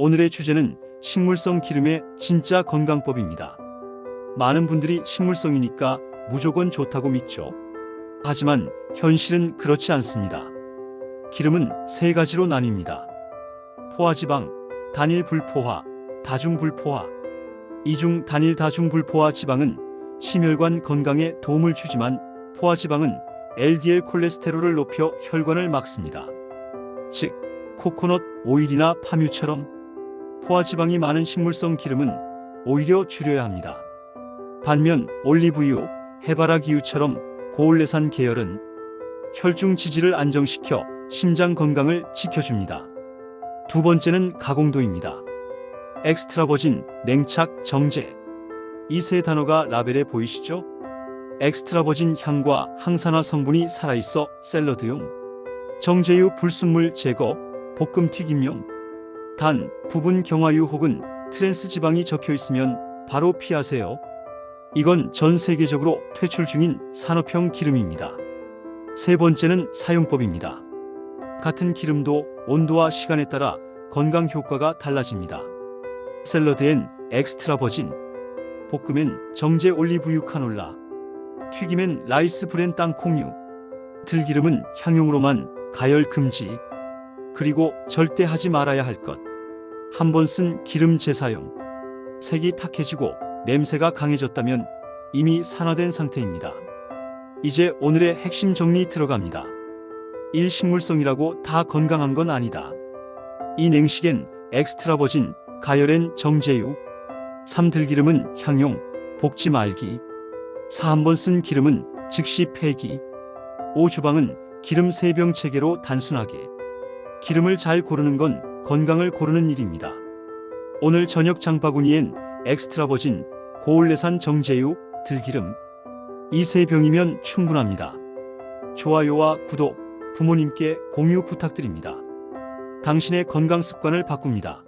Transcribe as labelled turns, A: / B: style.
A: 오늘의 주제는 식물성 기름의 진짜 건강법입니다. 많은 분들이 식물성이니까 무조건 좋다고 믿죠. 하지만 현실은 그렇지 않습니다. 기름은 세 가지로 나뉩니다. 포화지방, 단일 불포화, 다중 불포화. 이중 단일 다중 불포화 지방은 심혈관 건강에 도움을 주지만 포화지방은 LDL 콜레스테롤을 높여 혈관을 막습니다. 즉, 코코넛 오일이나 파뮤처럼 포화 지방이 많은 식물성 기름은 오히려 줄여야 합니다. 반면 올리브유, 해바라기유처럼 고올레산 계열은 혈중 지지를 안정시켜 심장 건강을 지켜줍니다. 두 번째는 가공도입니다. 엑스트라버진, 냉착, 정제. 이 세 단어가 라벨에 보이시죠? 엑스트라버진 향과 항산화 성분이 살아있어 샐러드용. 정제유 불순물 제거, 볶음 튀김용. 단, 부분 경화유 혹은 트랜스 지방이 적혀 있으면 바로 피하세요. 이건 전 세계적으로 퇴출 중인 산업형 기름입니다. 세 번째는 사용법입니다. 같은 기름도 온도와 시간에 따라 건강 효과가 달라집니다. 샐러드엔 엑스트라 버진, 볶음엔 정제 올리브유 카놀라, 튀김엔 라이스 브랜 땅콩유, 들기름은 향용으로만 가열 금지. 그리고 절대 하지 말아야 할 것. 한 번 쓴 기름 재사용. 색이 탁해지고 냄새가 강해졌다면 이미 산화된 상태입니다. 이제 오늘의 핵심 정리 들어갑니다. 1. 식물성이라고 다 건강한 건 아니다. 이 냉식엔 엑스트라 버진, 가열엔 정제유. 3. 들기름은 향용, 볶지 말기. 4. 한 번 쓴 기름은 즉시 폐기. 5. 주방은 기름 3병 체계로 단순하게. 기름을 잘 고르는 건 건강을 고르는 일입니다. 오늘 저녁 장바구니엔 엑스트라 버진, 고올레산 정제유, 들기름. 이 세 병이면 충분합니다. 좋아요와 구독, 부모님께 공유 부탁드립니다. 당신의 건강 습관을 바꿉니다.